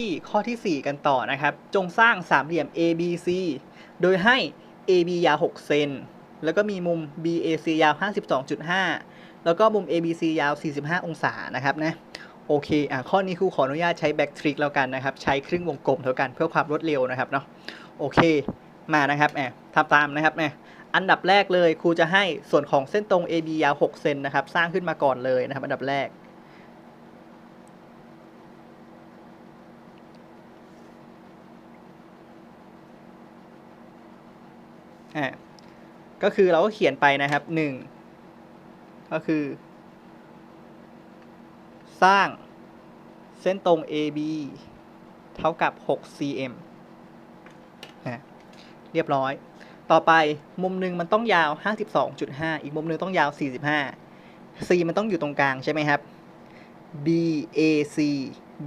ที่ข้อทีสี่ 4 กันต่อนะครับ จงสร้างสามเหลี่ยม ABC โดยให้ AB ยาว 6 เซน แล้วก็มีมุม BAC ยาว 52.5 แล้วก็มุม ABC ยาว 45 องศานะครับนะ โอเค อะ ข้อนี้ครูขออนุญาตใช้แบ็กทริกแล้วกันนะครับ ใช้ครึ่งวงกลมเท่ากันเพื่อความรวดเร็วนะครับเนาะ โอเค มานะครับแหมทำตามนะครับแหมอันดับแรกเลยครูจะให้ส่วนของเส้นตรง AB ยาว 6 เซนนะครับ สร้างขึ้นมาก่อนเลยนะครับ อันดับแรก อ่าก็คือเราก็เขียนไปนะครับหนึ่งก็คือ สร้างเส้นตรง AB เท่ากับ 6 cm นะเรียบร้อย ต่อไปมุมหนึ่งมันต้องยาว 52.5 อีกมุมหนึ่งต้องยาว 45 C มันต้องอยู่ตรงกลางใช่ไหมครับ BAC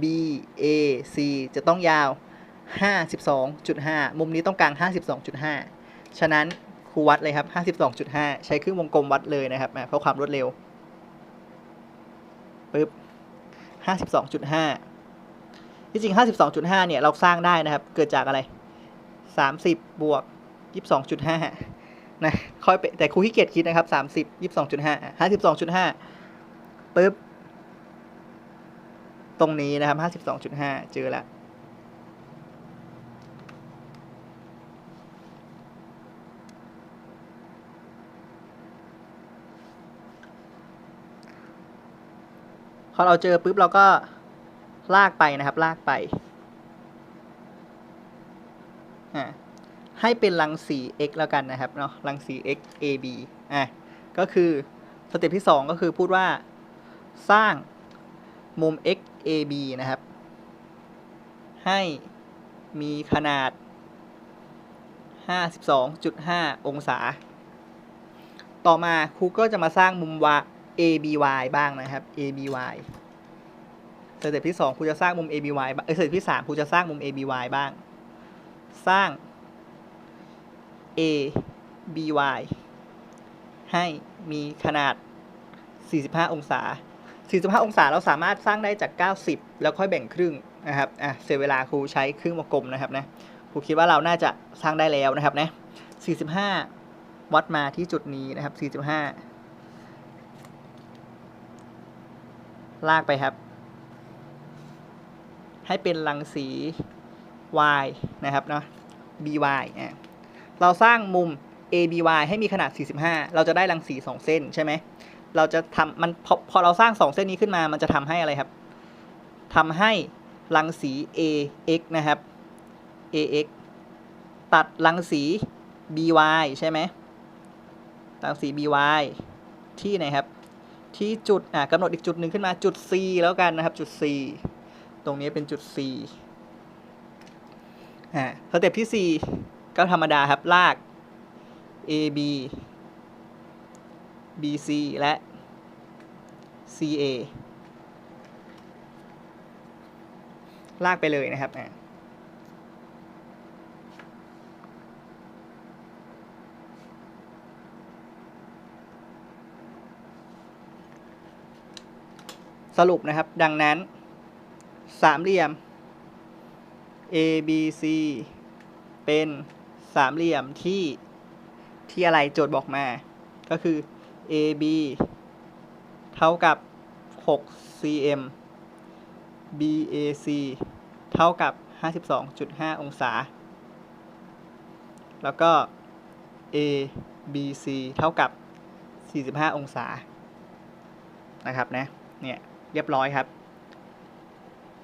BAC จะต้องยาว 52.5 มุมนี้ต้องกลาง 52.5 ฉะนั้นครูวัดเลยครับ 52.5 ใช้เครื่องวงกลมวัดเลยนะครับเพื่อความรวดเร็วปึ๊บ52.5 ที่จริง 52.5 เนี่ยเราสร้างได้นะครับ เกิดจากอะไร 30 บวก 22.5 นะค่อยไปแต่ครูขี้เกียจคิดนะครับ 30 22.5 52.5ปึ๊บ ตรงนี้นะครับ 52.5 เจอแล้ว อเราเจอปุ๊บเราก็ลากไปนะครับ ลากไป ให้เป็นรังสี x แล้วกันนะครับเนาะรังสี x a b อะก็คือสเต็ปที่ 2 ก็คือพูดว่าสร้างมุม x a b นะครับ ให้มีขนาด 52.5 องศา ต่อมาครูก็จะมาสร้างมุมวา ABY บ้างนะครับ ABY สเต็ปที่2ครูจะสร้างมุม ABY บ้างเออสเต็ปที่3ครูจะสร้างมุม ABY บ้าง สร้าง ABY ให้มีขนาด 45 องศา 45 องศาเราสามารถสร้างได้จาก 90 แล้วค่อยแบ่งครึ่งนะครับ อะ เสียเวลาครูใช้ครึ่งวงกลมนะครับนะ ครูคิดว่าเราน่าจะสร้างได้แล้วนะครับนะ 45 วัดมาที่จุดนี้นะครับ 45 ลากไปครับ ให้เป็นรังสี y นะครับเนาะ by อะเราสร้างมุม ABY ให้มีขนาด 45 เราจะได้รังสี 2 เส้นใช่ไหม เราจะทำมันพอพอเราสร้าง 2 เส้นนี้ขึ้นมา มันจะทำให้อะไรครับทำให้รังสี AX นะครับ AX ตัดรังสี BY ใช่ไหมรังสี BY ที่ไหนครับ ที่จุดอะกำหนดอีกจุดหนึ่งขึ้นมาจุด C แล้วกันนะครับจุด C ตรงนี้เป็นจุด C อ่าสเต็ปที่ 4 ก็ธรรมดาครับลาก AB BC และ CA ลากไปเลยนะครับอะ สรุปนะครับ ดังนั้น สามเหลี่ยม ABC เป็นสามเหลี่ยมที่ที่อะไรโจทย์บอกมา ก็คือ AB เท่ากับ 6 cm BAC เท่ากับ 52.5 องศา แล้วก็ ABC เท่ากับ 45 องศา นะครับนะ เนี่ย เรียบร้อยครับ